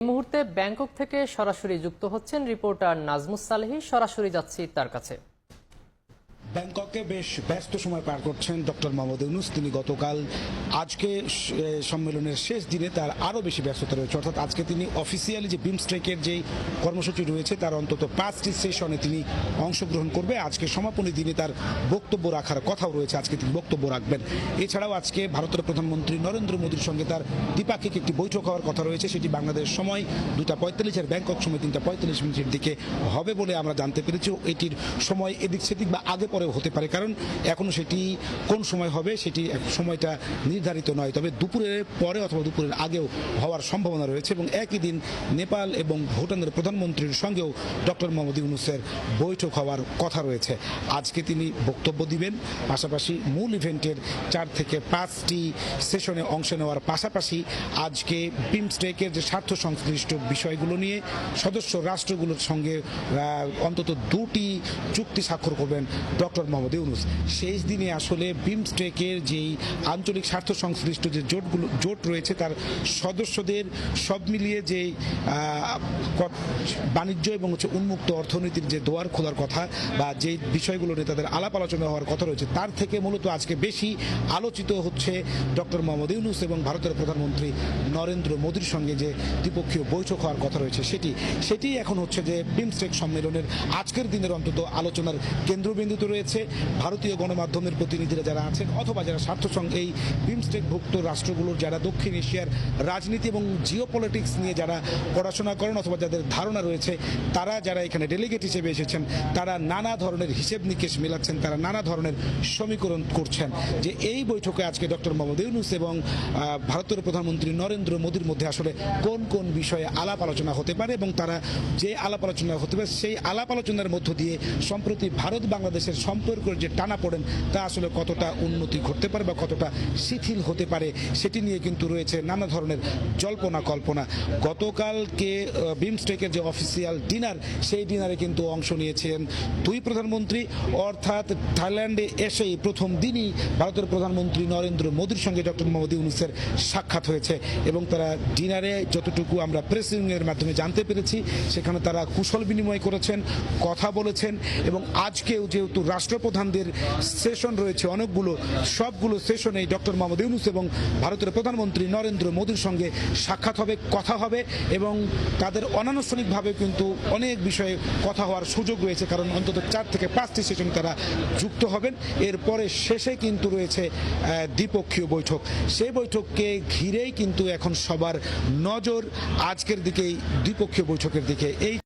এই মুহূর্তে ব্যাংকক থেকে সরাসরি যুক্ত হচ্ছেন রিপোর্টার নাজমুস সালেহি। সরাসরি যাচ্ছি তার কাছে। ব্যাংককে বেশ ব্যস্ত সময় পার করছেন ডক্টর মোহাম্মদ ইউনুস। তিনি গতকাল আজকে সম্মেলনের শেষ দিনে তার আরও বেশি ব্যস্ততা রয়েছে। অর্থাৎ আজকে তিনি অফিসিয়ালি যে বিমস্ট্রেকের যেই কর্মসূচি রয়েছে, তার অন্তত পাঁচটি সেশনে তিনি অংশগ্রহণ করবে। আজকে সমাপনী দিনে তার বক্তব্য রাখার কথাও রয়েছে। আজকে তিনি বক্তব্য রাখবেন। এছাড়াও আজকে ভারতের প্রধানমন্ত্রী নরেন্দ্র মোদীর সঙ্গে তার দ্বিপাক্ষিক একটি বৈঠক হওয়ার কথা রয়েছে। সেটি বাংলাদেশ সময় দুটা পঁয়তাল্লিশের ব্যাংকক সময় তিনটা পঁয়তাল্লিশ মিনিটের দিকে হবে বলে আমরা জানতে পেরেছি। এটির সময় এদিক সেদিক বা আগে পরেও হতে পারে, কারণ এখনও সেটি কোন সময় হবে সেটি সময়টা নির্ধারিত নয়। তবে দুপুরের পরে অথবা দুপুরের আগেও হওয়ার সম্ভাবনা রয়েছে এবং একই দিন নেপাল এবং ভুটানের প্রধানমন্ত্রীর সঙ্গেও ডক্টর মোহাম্মদ ইউনুসের বৈঠক হওয়ার কথা রয়েছে। আজকে তিনি বক্তব্য দিবেন, পাশাপাশি মূল ইভেন্টের চার থেকে পাঁচটি সেশনে অংশ নেওয়ার পাশাপাশি আজকে বিমস্টেকের যে স্বার্থ সংশ্লিষ্ট বিষয়গুলো নিয়ে সদস্য রাষ্ট্রগুলোর সঙ্গে অন্তত দুটি চুক্তি স্বাক্ষর করবেন ডক্টর মোহাম্মদ ইউনুস। শেষ দিনে আসলে বিমস্টেকের যেই আঞ্চলিক স্বার্থ সংশ্লিষ্ট যে জোটগুলো জোট রয়েছে, তার সদস্যদের সব মিলিয়ে যে বাণিজ্য এবং হচ্ছে উন্মুক্ত অর্থনীতির যে দোয়ার খোলার কথা বা যে বিষয়গুলো নিয়ে তাদের আলাপ আলোচনা হওয়ার কথা রয়েছে, তার থেকে মূলত আজকে বেশি আলোচিত হচ্ছে ডক্টর মোহাম্মদ ইউনুস এবং ভারতের প্রধানমন্ত্রী নরেন্দ্র মোদীর সঙ্গে যে দ্বিপক্ষীয় বৈঠক হওয়ার কথা রয়েছে সেটি। সেটি এখন হচ্ছে যে বিমস্টেক সম্মেলনের আজকের দিনের অন্তত আলোচনার কেন্দ্রবিন্দুতে রয়েছে। ভারতীয় গণমাধ্যমের প্রতিনিধিরা যারা আছেন অথবা যারা স্বার্থ সং- এই বিমস্টেকভুক্ত রাষ্ট্রগুলোর, যারা দক্ষিণ এশিয়ার রাজনীতি এবং জিও পলিটিক্স নিয়ে যারা পড়াশোনা করেন অথবা যাদের ধারণা রয়েছে, তারা যারা এখানে ডেলিগেট হিসেবে এসেছেন, তারা নানা ধরনের হিসেব নিকেশ মেলাচ্ছেন, তারা নানা ধরনের সমীকরণ করছেন। যে এই বৈঠকে আজকে ডক্টর মোহাম্মদ ইউনুস এবং ভারতের প্রধানমন্ত্রী নরেন্দ্র মোদীর মধ্যে আসলে কোন কোন বিষয়ে আলাপ আলোচনা হতে পারে এবং তারা যে আলাপ আলোচনা হতে পারে, সেই আলাপ আলোচনার মধ্য দিয়ে সম্প্রতি ভারত বাংলাদেশের সম্পর্কের যে টানা পড়েন, তা আসলে কতটা উন্নতি ঘটতে পারে বা কতটা শিথিল হতে পারে, সেটি নিয়ে কিন্তু রয়েছে নানা ধরনের জল্পনা কল্পনা। গতকালকে বিমস্টেকের যে অফিসিয়াল ডিনার, সেই ডিনারে কিন্তু অংশ নিয়েছেন দুই প্রধানমন্ত্রী। অর্থাৎ থাইল্যান্ডে এসেই প্রথম দিনই ভারতের প্রধানমন্ত্রী নরেন্দ্র মোদীর সঙ্গে ডক্টর মোহাম্মদ ইউনুসের সাক্ষাৎ হয়েছে এবং তারা ডিনারে যতটুকু আমরা প্রেসিংয়ের মাধ্যমে জানতে পেরেছি, সেখানে তারা কুশল বিনিময় করেছেন, কথা বলেছেন এবং আজকেও যেহেতু রাষ্ট্রপ্রধানদের সেশন রয়েছে। অনেকগুলো, সবগুলো সেশনেই ডক্টর মোহাম্মদ ইউনুস এবং ভারতের প্রধানমন্ত্রী নরেন্দ্র মোদীর সঙ্গে সাক্ষাৎ হবে, কথা হবে এবং তাদের অনানুষ্ঠানিকভাবে কিন্তু অনেক বিষয়ে কথা হওয়ার সুযোগ রয়েছে কারণ অন্তত চার থেকে পাঁচটি সেশন তারা যুক্ত হবেন। এরপরে শেষে কিন্তু রয়েছে দ্বিপক্ষীয় বৈঠক। সেই বৈঠককে ঘিরেই কিন্তু এখন সবার নজর আজকের দিকেই, দ্বিপক্ষীয় বৈঠকের দিকে। এই